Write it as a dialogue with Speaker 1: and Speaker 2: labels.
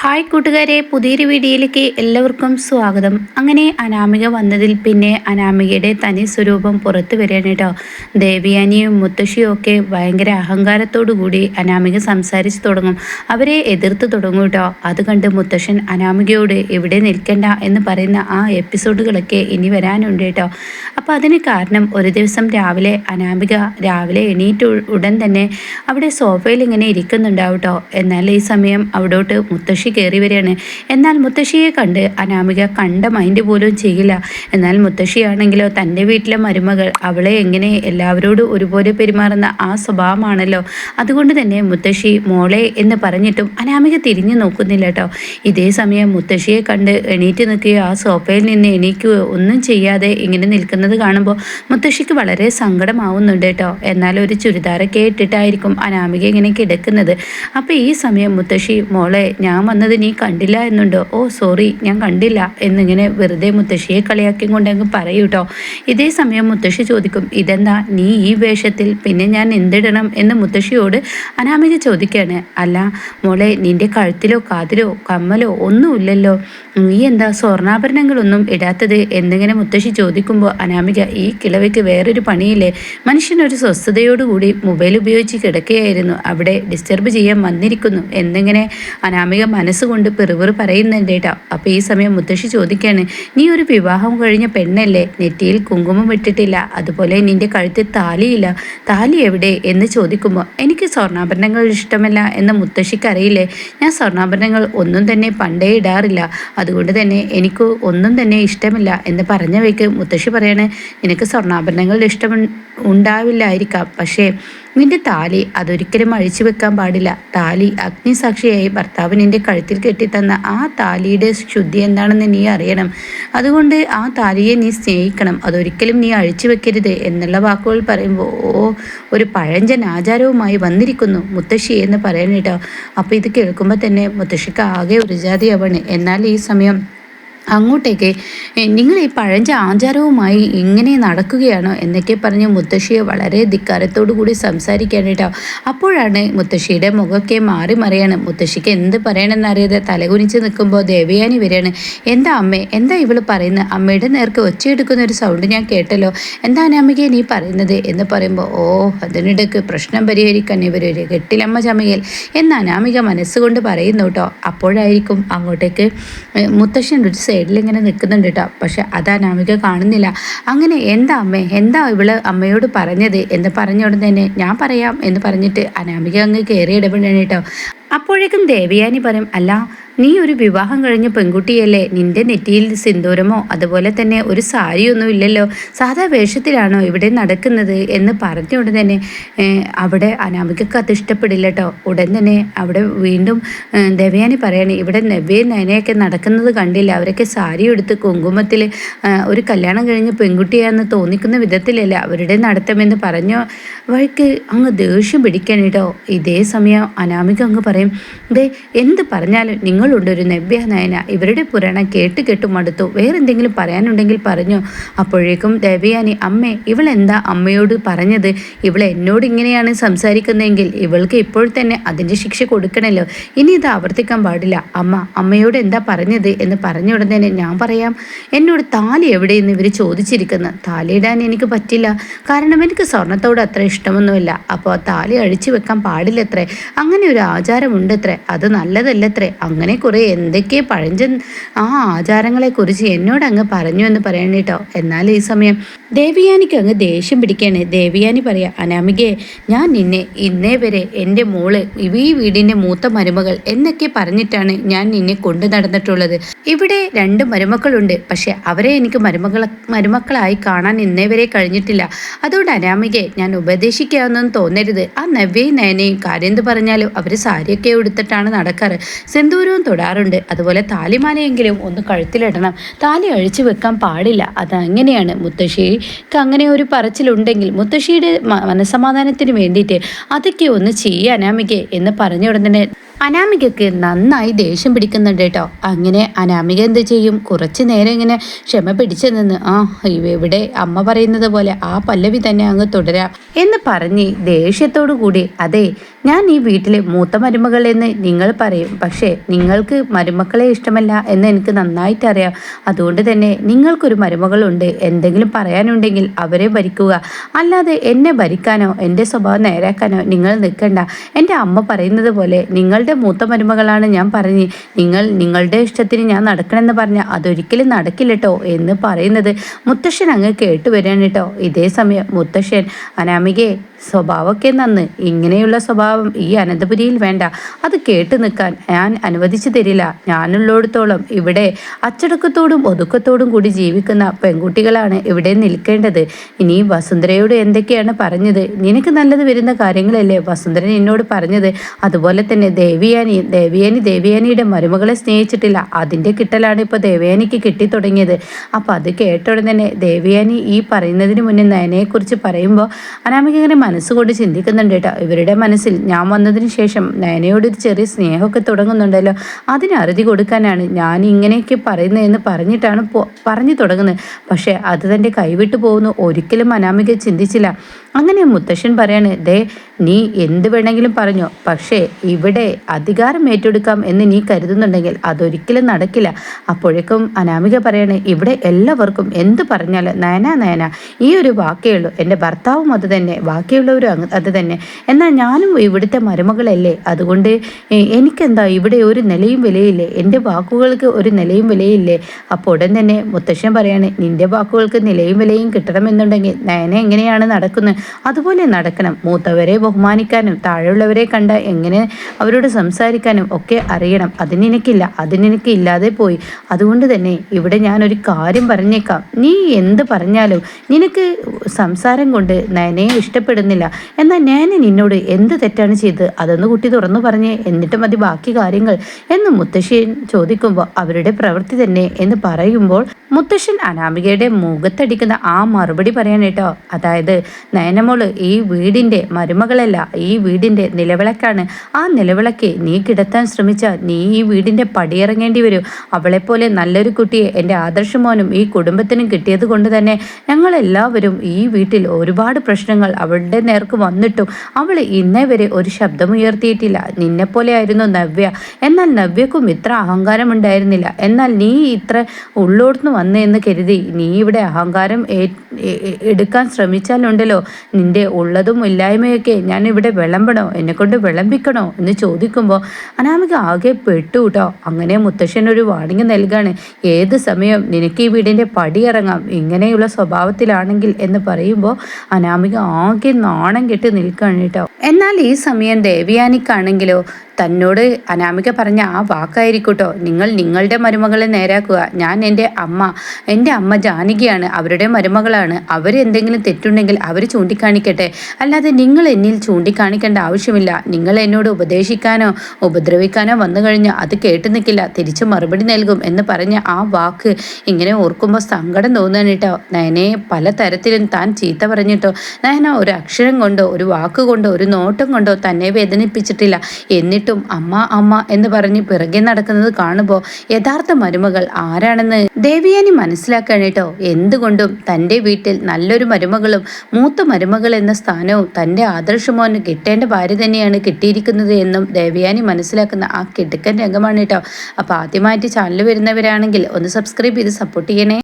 Speaker 1: Hi കൂട്ടുകാരെ പുതിയൊരു വീഡിയോയിലേക്ക് എല്ലാവർക്കും സ്വാഗതം. അങ്ങനെ അനാമിക വന്നതിൽ പിന്നെ അനാമികയുടെ തനി സ്വരൂപം പുറത്തു വരികയാണ് കേട്ടോ. ദേവിയാനിയും മുത്തശ്ശിയും ഒക്കെ ഭയങ്കര കൂടി അനാമിക സംസാരിച്ചു തുടങ്ങും. അവരെ എതിർത്ത് തുടങ്ങും കേട്ടോ. അത് കണ്ട് മുത്തശ്ശൻ അനാമികയോട് എവിടെ നിൽക്കണ്ട എന്ന് പറയുന്ന ആ എപ്പിസോഡുകളൊക്കെ ഇനി വരാനുണ്ട് കേട്ടോ. അപ്പോൾ അതിന് കാരണം ഒരു ദിവസം രാവിലെ അനാമിക രാവിലെ എണീറ്റ് ഉടൻ തന്നെ അവിടെ സോഫയിൽ ഇങ്ങനെ ഇരിക്കുന്നുണ്ടാവും കേട്ടോ. എന്നാൽ ഈ സമയം അവിടോട്ട് മുത്തശ്ശി കയറി വരികയാണ്. എന്നാൽ മുത്തശ്ശിയെ കണ്ട് അനാമിക കണ്ട മൈൻഡ് പോലും ചെയ്യില്ല. എന്നാൽ മുത്തശ്ശിയാണെങ്കിലോ തന്റെ വീട്ടിലെ മരുമകൾ അവളെ എങ്ങനെ എല്ലാവരോടും ഒരുപോലെ പെരുമാറുന്ന ആ സ്വഭാവമാണല്ലോ. അതുകൊണ്ട് തന്നെ മുത്തശ്ശി മോളെ എന്ന് പറഞ്ഞിട്ടും അനാമിക തിരിഞ്ഞു നോക്കുന്നില്ല കേട്ടോ. ഇതേ സമയം മുത്തശ്ശിയെ കണ്ട് എണീറ്റ് നിൽക്കുകയോ ആ സോഫയിൽ നിന്ന് എണീക്കുകയോ ഒന്നും ചെയ്യാതെ ഇങ്ങനെ നിൽക്കുന്നത് കാണുമ്പോൾ മുത്തശ്ശിക്ക് വളരെ സങ്കടമാവുന്നുണ്ട് കേട്ടോ. എന്നാൽ ഒരു ചുരിദാറൊക്കെ ഇട്ടിട്ടായിരിക്കും അനാമിക ഇങ്ങനെ കിടക്കുന്നത്. അപ്പോൾ ഈ സമയം മുത്തശ്ശി മോളെ ഞാൻ വന്നത് നീ കണ്ടില്ല എന്നുണ്ടോ? ഓ സോറി ഞാൻ കണ്ടില്ല. എന്നിങ്ങനെ വെറുതെ മുത്തശ്ശിയെ കളിയാക്കി കൊണ്ടങ്ങ് പറയൂ കേട്ടോ ഇതേ സമയം മുത്തശ്ശി ചോദിക്കും ഇതെന്താ? നീ ഈ വേഷത്തിൽ പിന്നെ ഞാൻ എന്തിടണം? എന്ന് മുത്തശ്ശിയോട് അനാമിക ചോദിക്കുകയാണ് അല്ല മോളെ നിന്റെ കഴുത്തിലോ കാതിലോ കമ്മലോ ഒന്നുമില്ലല്ലോ. നീ എന്താ സ്വർണാഭരണങ്ങളൊന്നും ഇടാത്തത്? എന്നിങ്ങനെ മുത്തശ്ശി ചോദിക്കുമ്പോൾ അനാമിക ഈ കിളവയ്ക്ക് വേറൊരു പണിയില്ലേ? മനുഷ്യനൊരു സ്വസ്ഥതയോടുകൂടി മൊബൈൽ ഉപയോഗിച്ച് കിടക്കുകയായിരുന്നു. അവിടെ ഡിസ്റ്റർബ് ചെയ്യാൻ വന്നിരിക്കുന്നു. എന്നിങ്ങനെ അനാമിക മനസ്സുകൊണ്ട് പെറുപെറു പറയുന്നുണ്ട് കേട്ടോ അപ്പോൾ ഈ സമയം മുത്തശ്ശി ചോദിക്കുകയാണ് നീ ഒരു വിവാഹം കഴിഞ്ഞ പെണ്ണല്ലേ? നെറ്റിയിൽ കുങ്കുമം ഇട്ടിട്ടില്ല അതുപോലെ നിന്റെ കഴുത്തിൽ താലിയില്ല. താലി എവിടെ? എന്ന് ചോദിക്കുമ്പോൾ എനിക്ക് സ്വർണാഭരണങ്ങൾ ഇഷ്ടമല്ല എന്ന് മുത്തശ്ശിക്ക് അറിയില്ലേ? ഞാൻ സ്വർണാഭരണങ്ങൾ ഒന്നും തന്നെ പണ്ടേ ഇടാറില്ല. അതുകൊണ്ട് തന്നെ എനിക്ക് ഒന്നും തന്നെ ഇഷ്ടമില്ല എന്ന് പറഞ്ഞവയ്ക്ക് മുത്തശ്ശി പറയാണ് നിനക്ക് സ്വർണാഭരണങ്ങൾ ഇഷ്ടം ഉണ്ടാവില്ലായിരിക്കാം. പക്ഷേ നിന്റെ താലി അതൊരിക്കലും അഴിച്ചു വെക്കാൻ പാടില്ല. താലി അഗ്നിസാക്ഷിയായി ഭർത്താവ് നിന്റെ കഴുത്തിൽ കെട്ടിത്തന്ന ആ താലിയുടെ ശുദ്ധി എന്താണെന്ന് നീ അറിയണം. അതുകൊണ്ട് ആ താലിയെ നീ സ്നേഹിക്കണം. അതൊരിക്കലും നീ അഴിച്ചു വെക്കരുത് എന്നുള്ള വാക്കുകൾ പറയുമ്പോൾ ഓ ഒരു പഴഞ്ചൻ ആചാരവുമായി വന്നിരിക്കുന്നു മുത്തശ്ശി എന്ന് പറയാൻ കേട്ടോ. അപ്പോൾ ഇത് കേൾക്കുമ്പോൾ തന്നെ മുത്തശ്ശിക്ക് ആകെ ഒരു ജാതിയാവാണ്. എന്നാൽ ഈ സമയം അങ്ങോട്ടേക്ക് നിങ്ങൾ ഈ പഴഞ്ച ആചാരവുമായി ഇങ്ങനെ നടക്കുകയാണോ? എന്നൊക്കെ പറഞ്ഞ് മുത്തശ്ശിയെ വളരെ ധിക്കാരത്തോടു കൂടി സംസാരിക്കാൻ കേട്ടോ അപ്പോഴാണ് മുത്തശ്ശിയുടെ മുഖമൊക്കെ മാറി മറിയാണ്. മുത്തശ്ശിക്ക് എന്ത് പറയണമെന്നറിയാതെ തലകുനിച്ച് നിൽക്കുമ്പോൾ ദേവയാനി വരികയാണ്. എന്താ അമ്മേ എന്താ ഇവൾ പറയുന്നത് അമ്മയുടെ നേർക്ക് ഒച്ചയെടുക്കുന്ന ഒരു സൗണ്ട് ഞാൻ കേട്ടല്ലോ. എന്താണ് അമ്മയ്ക്ക് നീ പറയുന്നത്? എന്ന് പറയുമ്പോൾ ഓ അതിനിടയ്ക്ക് പ്രശ്നം പരിഹരിക്കാൻ ഇവരൊരു കെട്ടിലമ്മ ചമയൽ എന്ന് അനാമിക മനസ്സുകൊണ്ട് പറയുന്നു കേട്ടോ. അപ്പോഴായിരിക്കും അങ്ങോട്ടേക്ക് മുത്തശ്ശൻ ഒരു സൈഡിൽ നിൽക്കുന്നുണ്ട് കേട്ടോ പക്ഷെ അത് അനാമിക കാണുന്നില്ല. അങ്ങനെ എന്താ അമ്മേ? എന്താ ഇവൾ അമ്മയോട് പറഞ്ഞത് എന്ന് പറഞ്ഞ തന്നെ ഞാൻ പറയാം എന്ന് പറഞ്ഞിട്ട് അനാമിക അങ്ങ് കയറി ഇടപെടണം കേട്ടോ. അപ്പോഴേക്കും ദേവയാനി പറയും അല്ല നീ ഒരു വിവാഹം കഴിഞ്ഞ പെൺകുട്ടിയല്ലേ? നിന്റെ നെറ്റിയിൽ സിന്ദൂരമോ? അതുപോലെ തന്നെ ഒരു സാരിയൊന്നും ഇല്ലല്ലോ. സാധാ വേഷത്തിലാണോ ഇവിടെ നടക്കുന്നത് എന്ന് പറഞ്ഞ ഉടൻ തന്നെ അവിടെ അനാമികക്ക് അത് ഇഷ്ടപ്പെടില്ല കേട്ടോ ഉടൻ തന്നെ അവിടെ വീണ്ടും ദേവയാനി പറയാണ് ഇവിടെ നവ്യ നയനയൊക്കെ നടക്കുന്നത് കണ്ടില്ല. അവരൊക്കെ സാരി എടുത്ത് കുങ്കുമത്തിൽ ഒരു കല്യാണം കഴിഞ്ഞ പെൺകുട്ടിയാണെന്ന് തോന്നിക്കുന്ന വിധത്തിലല്ല അവരുടെ നടത്തമെന്ന് പറഞ്ഞോ? വഴിക്ക് അങ്ങ് ദേഷ്യം പിടിക്കാൻ കേട്ടോ ഇതേ സമയം അനാമിക അങ്ങ് പറയും ദേ എന്ത് പറഞ്ഞാലും നിങ്ങളുണ്ട് ഒരു നവ്യ നയന ഇവരുടെ പുരാണം കേട്ട് കേട്ടു മടുത്തു. വേറെന്തെങ്കിലും പറയാനുണ്ടെങ്കിൽ പറഞ്ഞു. അപ്പോഴേക്കും ദേവയാനി അമ്മേ ഇവളെന്താ അമ്മയോട് പറഞ്ഞത്? ഇവൾ എന്നോട് ഇങ്ങനെയാണ് സംസാരിക്കുന്നതെങ്കിൽ ഇവൾക്ക് ഇപ്പോൾ തന്നെ അതിന്റെ ശിക്ഷ കൊടുക്കണമല്ലോ ഇനി ഇത് ആവർത്തിക്കാൻ പാടില്ല. അമ്മ അമ്മയോട് എന്താ പറഞ്ഞത്? എന്ന് പറഞ്ഞ ഉടൻ തന്നെ ഞാൻ പറയാം. എന്നോട് താലി എവിടെയെന്ന് ഇവർ ചോദിച്ചിരിക്കുന്നു. താലി ഇടാൻ എനിക്ക് പറ്റില്ല. കാരണം എനിക്ക് സ്വർണത്തോട് അത്ര ഇഷ്ടമൊന്നുമില്ല. അപ്പോൾ താലി അഴിച്ചു വെക്കാൻ പാടില്ലത്രേ. അങ്ങനെ ഒരു ആചാരമുണ്ടത്രേ. അത് നല്ലതല്ലത്രേ. അങ്ങനെ കുറേ എന്തൊക്കെ പഴഞ്ചൻ ആ ആചാരങ്ങളെക്കുറിച്ച് എന്നോട് അങ്ങ് പറഞ്ഞു എന്ന് പറയണം കേട്ടോ. എന്നാൽ ഈ സമയം ദേവിയാനിക്ക് അങ്ങ് ദേഷ്യം പിടിക്കുകയാണ് ദേവിയാനി പറയാ അനാമികയെ ഞാൻ നിന്നെ ഇന്നേ വരെ എന്റെ മോൾ ഈ വീടിന്റെ മൂത്ത മരുമകൾ എന്നൊക്കെ പറഞ്ഞിട്ടാണ് ഞാൻ നിന്നെ കൊണ്ടു നടന്നിട്ടുള്ളത്. ഇവിടെ രണ്ട് മരുമക്കളുണ്ട്. പക്ഷെ അവരെ എനിക്ക് മരുമകൾ മരുമക്കളായി കാണാൻ ഇന്നേ വരെ കഴിഞ്ഞിട്ടില്ല. അതുകൊണ്ട് അനാമികയെ ഞാൻ ഉപദേശിക്കാമെന്നൊന്നും തോന്നരുത്. ആ നവ്യയും നയനയും കാര്യം എന്ത് പറഞ്ഞാലും അവർ സാരിയൊക്കെ എടുത്തിട്ടാണ് നടക്കാറ്. സെന്തൂരവും തൊടാറുണ്ട്. അതുപോലെ താലിമാലയെങ്കിലും ഒന്ന് കഴുത്തിലിടണം. താലി അഴിച്ചു വെക്കാൻ പാടില്ല. അതങ്ങനെയാണ് മുത്തശ്ശിക്ക് അങ്ങനെ ഒരു പറച്ചിലുണ്ടെങ്കിൽ മുത്തശ്ശിയുടെ മനസമാധാനത്തിന് വേണ്ടിയിട്ട് അതൊക്കെ ഒന്ന് ചെയ്യുക അനാമിക എന്ന് പറഞ്ഞ ഉടനെ അനാമികയ്ക്ക് നന്നായി ദേഷ്യം പിടിക്കുന്നുണ്ട് കേട്ടോ. അങ്ങനെ അനാമിക എന്ത് ചെയ്യും? കുറച്ച് നേരം ഇങ്ങനെ ക്ഷമ പിടിച്ചു നിന്ന് ആ ഇവിടെ അമ്മ പറയുന്നത് പോലെ ആ പല്ലവി തന്നെ അങ്ങ് തുടരാം എന്ന് പറഞ്ഞ് ദേഷ്യത്തോടു കൂടി അതെ ഞാൻ ഈ വീട്ടിലെ മൂത്ത മരുമകൾ എന്ന് നിങ്ങൾ പറയും. പക്ഷേ നിങ്ങൾക്ക് മരുമക്കളെ ഇഷ്ടമല്ല എന്ന് എനിക്ക് നന്നായിട്ട് അറിയാം അതുകൊണ്ട് തന്നെ നിങ്ങൾക്കൊരു മരുമകളുണ്ട്. എന്തെങ്കിലും പറയാനുണ്ടെങ്കിൽ അവരെ ഭരിക്കുക. അല്ലാതെ എന്നെ ഭരിക്കാനോ എന്റെ സ്വഭാവം നേരാക്കാനോ നിങ്ങൾ നിൽക്കണ്ട. എന്റെ അമ്മ പറയുന്നത് പോലെ നിങ്ങളുടെ മൂത്ത മരുമകളാണ് ഞാൻ പറഞ്ഞ് നിങ്ങൾ നിങ്ങളുടെ ഇഷ്ടത്തിന് ഞാൻ നടക്കണമെന്ന് പറഞ്ഞാൽ അതൊരിക്കലും നടക്കില്ലട്ടോ എന്ന് പറയുന്നത് മുത്തശ്ശൻ അങ്ങ് കേട്ടു വരികയാണ് കേട്ടോ ഇതേ സമയം മുത്തശ്ശൻ അനാമികയെ സ്വഭാവമൊക്കെ നന്ന്. ഇങ്ങനെയുള്ള സ്വഭാവം ഈ അനന്തപുരിയിൽ വേണ്ട. അത് കേട്ടു നിൽക്കാൻ ഞാൻ അനുവദിച്ചു തരില്ല. ഞാനുള്ളിടത്തോളം ഇവിടെ അച്ചടക്കത്തോടും ഒതുക്കത്തോടും കൂടി ജീവിക്കുന്ന പെൺകുട്ടികളാണ് ഇവിടെ നിൽക്കേണ്ടത്. ഇനി വസുന്ധരയോട് എന്തൊക്കെയാണ് പറഞ്ഞത്? നിനക്ക് നല്ലത് വരുന്ന കാര്യങ്ങളല്ലേ വസുന്ധരൻ എന്നോട് പറഞ്ഞത്? അതുപോലെ തന്നെ ദേവിയാനി ദേവിയാനി ദേവിയാനിയുടെ മരുമകളെ സ്നേഹിച്ചിട്ടില്ല. അതിന്റെ കിട്ടലാണ് ഇപ്പോൾ ദേവയാനിക്ക് കിട്ടിത്തുടങ്ങിയത്. അപ്പോൾ അത് കേട്ട ഉടനെ തന്നെ ദേവിയാനി ഈ പറയുന്നതിന് മുന്നേ നയനയെക്കുറിച്ച് പറയുമ്പോൾ അനാമിക ഇങ്ങനെ മനസ്സുകൊണ്ട് ചിന്തിക്കുന്നുണ്ട് കേട്ടോ. ഇവരുടെ മനസ്സിൽ ഞാൻ വന്നതിന് ശേഷം നയനയോട് ഒരു ചെറിയ സ്നേഹമൊക്കെ തുടങ്ങുന്നുണ്ടല്ലോ. അതിന് അറുതി കൊടുക്കാനാണ് ഞാൻ ഇങ്ങനെയൊക്കെ പറയുന്നതെന്ന് പറഞ്ഞിട്ടാണ് പറഞ്ഞു തുടങ്ങുന്നത്. പക്ഷേ അത് തന്റെ കൈവിട്ടു പോകുന്നു. ഒരിക്കലും അനാമിക ചിന്തിച്ചില്ല. അങ്ങനെ മുത്തശ്ശൻ പറയാണ് ദേ നീ എന്ത് വേണമെങ്കിലും പറഞ്ഞോ പക്ഷേ ഇവിടെ അധികാരം ഏറ്റെടുക്കാം എന്ന് നീ കരുതുന്നുണ്ടെങ്കിൽ അതൊരിക്കലും നടക്കില്ല. അപ്പോഴേക്കും അനാമിക പറയാണ് ഇവിടെ എല്ലാവർക്കും എന്ത് പറഞ്ഞാലും നയന നയന ഈ ഒരു വാക്കേ ഉള്ളൂ. എന്റെ ഭർത്താവും അത് തന്നെ ബാക്കിയുള്ളവരും അത് തന്നെ. എന്നാൽ ഞാനും ഇവിടുത്തെ മരുമകളല്ലേ? അതുകൊണ്ട് എനിക്കെന്താ ഇവിടെ ഒരു നിലയും വിലയില്ലേ? എന്റെ വാക്കുകൾക്ക് ഒരു നിലയും വിലയില്ലേ? അപ്പോൾ ഉടൻ തന്നെ മുത്തശ്ശൻ പറയാണ് നിന്റെ വാക്കുകൾക്ക് നിലയും വിലയും കിട്ടണമെന്നുണ്ടെങ്കിൽ നയന എങ്ങനെയാണ് നടക്കുന്നത്? അതുപോലെ നടക്കണം. മൂത്തവരെ ബഹുമാനിക്കാനും താഴെയുള്ളവരെ കണ്ട എങ്ങനെ അവരോട് സംസാരിക്കാനും ഒക്കെ അറിയണം. അതിനെനിക്കില്ല അതിനെനിക്ക് ഇല്ലാതെ പോയി. അതുകൊണ്ട് തന്നെ ഇവിടെ ഞാനൊരു കാര്യം പറഞ്ഞേക്കാം. നീ എന്ത് പറഞ്ഞാലും നിനക്ക് സംസാരം കൊണ്ട് നയനയെ ഇഷ്ടപ്പെടുന്നില്ല. എന്നാൽ ഞാൻ നിന്നോട് എന്ത് തെറ്റാണ് ചെയ്തത്? അതൊന്ന് കുട്ടി തുറന്നു പറഞ്ഞേ. എന്നിട്ട് മതി ബാക്കി കാര്യങ്ങൾ. എന്ന് മുത്തശ്ശൻ ചോദിക്കുമ്പോൾ അവരുടെ പ്രവൃത്തി തന്നെ എന്ന് പറയുമ്പോൾ മുത്തശ്ശൻ അനാമികയുടെ മുഖത്തടിക്കുന്ന ആ മറുപടി പറയാനേട്ടോ അതായത് നയനമോൾ ഈ വീടിന്റെ മരുമകളല്ല ഈ വീടിന്റെ നിലവിളക്കാണ്. ആ നിലവിളക്ക് നീ കിടത്താൻ ശ്രമിച്ചാൽ നീ ഈ വീടിന്റെ പടിയിറങ്ങേണ്ടി വരും. അവളെപ്പോലെ നല്ലൊരു കുട്ടിയെ എന്റെ ആദർശമോനും ഈ കുടുംബത്തിനും കിട്ടിയത് കൊണ്ട് തന്നെ ഞങ്ങളെല്ലാവരും ഈ വീട്ടിൽ ഒരുപാട് പ്രശ്നങ്ങൾ അവളുടെ നേർക്ക് വന്നിട്ടും. അവൾ ഇന്നേ വരെ ഒരു ശബ്ദമുയർത്തിയിട്ടില്ല. നിന്നെപ്പോലെ ആയിരുന്നു നവ്യ. എന്നാൽ നവ്യക്കും ഇത്ര അഹങ്കാരം ഉണ്ടായിരുന്നില്ല. എന്നാൽ നീ ഇത്ര ഉള്ളോടുന്ന് വന്നേന്ന് കരുതി നീ ഇവിടെ അഹങ്കാരം എടുക്കാൻ ശ്രമിച്ചാലുണ്ടല്ലോ. നിന്റെ ഉള്ളതും ഇല്ലായ്മയൊക്കെ ഞാൻ ഇവിടെ വിളമ്പണോ? എന്നെക്കൊണ്ട് വിളമ്പിക്കണോ? എന്ന് ചോദിക്കുമ്പോൾ അനാമിക ആകെ പെട്ടു കേട്ടോ അങ്ങനെ മുത്തശ്ശൻ ഒരു വാണിംഗ് നൽകാണ്. ഏത് സമയം നിനക്ക് ഈ വീടിന്റെ പടിയിറങ്ങാം ഇങ്ങനെയുള്ള സ്വഭാവത്തിലാണെങ്കിൽ എന്ന് പറയുമ്പോൾ അനാമിക ആകെ നാണം കെട്ട് നിൽക്കുകയാണ് കേട്ടോ. എന്നാൽ ഈ സമയം ദേവിയാനിക്കാണെങ്കിലോ? തന്നോട് അനാമിക പറഞ്ഞ ആ വാക്കായിരിക്കട്ടോ. നിങ്ങൾ നിങ്ങളുടെ മരുമകളെ നേരാക്കുക. ഞാൻ എന്റെ അമ്മ എന്റെ അമ്മ ജാനകിയാണ് അവരുടെ മരുമകളാണ്. അവരെന്തെങ്കിലും തെറ്റുണ്ടെങ്കിൽ അവർ ചൂണ്ടിക്കാണിക്കട്ടെ. അല്ലാതെ നിങ്ങൾ എന്നിൽ ചൂണ്ടിക്കാണിക്കേണ്ട ആവശ്യമില്ല. നിങ്ങൾ എന്നോട് ഉപദേശിക്കാനോ ഉപദ്രവിക്കാനോ വന്നു കഴിഞ്ഞാൽ അത് കേട്ടു നിൽക്കില്ല. തിരിച്ചു മറുപടി നൽകും എന്ന് പറഞ്ഞ ആ വാക്ക് ഇങ്ങനെ ഓർക്കുമ്പോൾ സങ്കടം തോന്നുകയാണ് കേട്ടോ നയനെ പല തരത്തിലും താൻ ചീത്ത പറഞ്ഞിട്ടോ. നയന ഒരു അക്ഷരം കൊണ്ടോ ഒരു വാക്ക് കൊണ്ടോ ഒരു നോട്ടം കൊണ്ടോ തന്നെ വേദനിപ്പിച്ചിട്ടില്ല. എന്നിട്ട് എന്നിട്ടും അമ്മ അമ്മ എന്ന് പറഞ്ഞ് പിറകെ നടക്കുന്നത് കാണുമ്പോൾ യഥാർത്ഥ മരുമകൾ ആരാണെന്ന് ദേവിയാനി മനസ്സിലാക്കാനായിട്ടോ? എന്തുകൊണ്ടും തന്റെ വീട്ടിൽ നല്ലൊരു മരുമകളും മൂത്ത മരുമകൾ എന്ന സ്ഥാനവും തന്റെ ആദർശമോന് കിട്ടേണ്ട ഭാര്യ തന്നെയാണ് കിട്ടിയിരിക്കുന്നത് എന്നും ദേവിയാനി മനസ്സിലാക്കുന്ന ആ കിടുക്കൻ രംഗമാണ് കേട്ടോ അപ്പോൾ ആദ്യമായിട്ട് ചാനൽ വരുന്നവരാണെങ്കിൽ ഒന്ന് സബ്സ്ക്രൈബ് ചെയ്ത് സപ്പോർട്ട് ചെയ്യണേ.